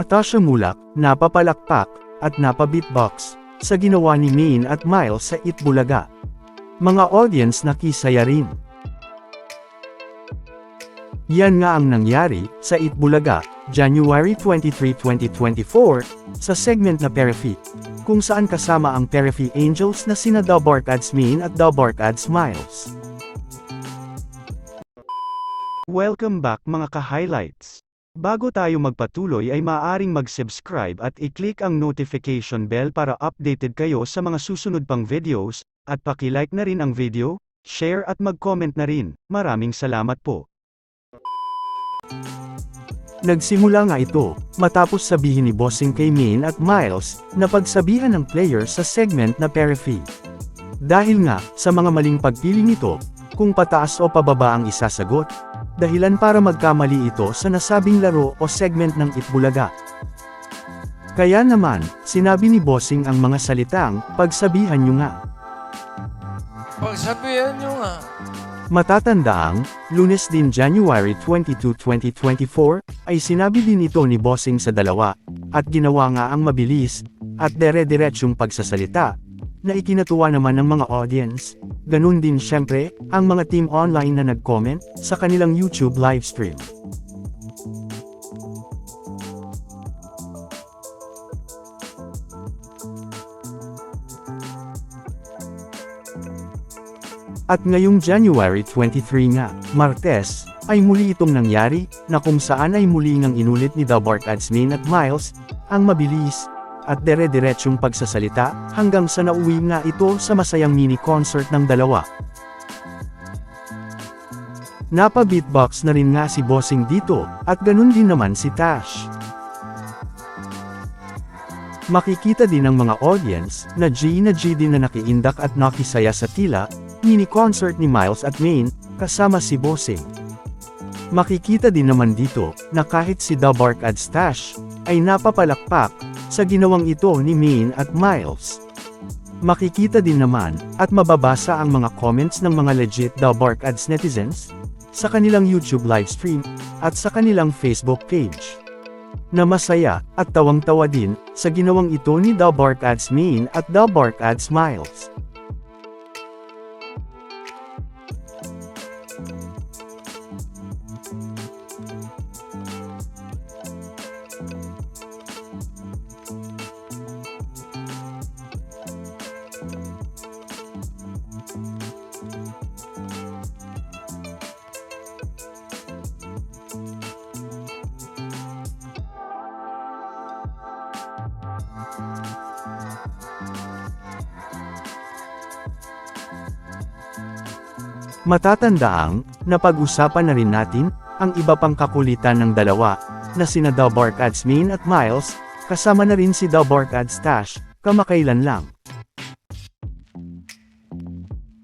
Atasha Mulak, napapalakpak, at napabeatbox, sa ginawa ni Maine at Miles sa Itbulaga. Mga audience nakisaya rin. Yan nga ang nangyari sa Itbulaga, January 23, 2024, sa segment na Perifee, kung saan kasama ang Perifee Angels na sina Dabark Ads Maine at Dabark Ads Miles. Welcome back mga ka-highlights. Bago tayo magpatuloy ay maaaring mag-subscribe at i-click ang notification bell para updated kayo sa mga susunod pang videos, at paki-like na rin ang video, share at mag-comment na rin. Maraming salamat po. Nagsimula nga ito, matapos sabihin ni Bossing kay Maine at Miles, na pagsabihan ng player sa segment na Perifee. Dahil nga, sa mga maling pagpili nito, kung pataas o pababa ang isasagot, dahilan para magkamali ito sa nasabing laro o segment ng Itbulaga. Kaya naman, sinabi ni Bossing ang mga salitang, pagsabihan nyo nga. Pagsabihan nyo nga. Matatandaang, lunes din January 22, 2024, ay sinabi din ito ni Bossing sa dalawa, at ginawa nga ang mabilis, at dere-diretsyong pagsasalita, na ikinatuwa naman ng mga audience. Ganun din syempre, ang mga team online na nag-comment, sa kanilang YouTube livestream. At ngayong January 23 nga, Martes, ay muli itong nangyari, na kung saan ay muli ngang inulit ni Dabark Adsmin at Miles, ang mabilis, at dere-diretsyong pagsasalita, hanggang sa nauwi nga ito sa masayang mini-concert ng dalawa. Napa-beatbox na rin nga si Bossing dito, at ganun din naman si Tash. Makikita din ng mga audience, na G na G din na nakiindak at nakisaya sa tila, mini-concert ni Miles at Maine, kasama si Bossing. Makikita din naman dito, na kahit si Dabark at Stash, ay napapalakpak, sa ginawang ito ni Maine at Miles. Makikita din naman, at mababasa ang mga comments ng mga legit Dabark Ads netizens, sa kanilang YouTube livestream, at sa kanilang Facebook page. Na masaya, at tawang-tawa din, sa ginawang ito ni Dabark Ads Maine at Dabark Ads Miles. Matatandaang, napag-usapan na rin natin, ang iba pang kakulitan ng dalawa, na sina Dabark Ads Main at Miles, kasama na rin si Dabark Ads Tash, kamakailan lang.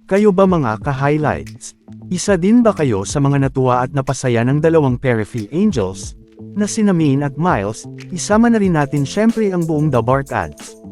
Kayo ba mga ka-highlights? Isa din ba kayo sa mga natuwa at napasaya ng dalawang Perifee Angels? Na sina Main at Miles, isama na rin natin syempre ang buong Dabark Ads.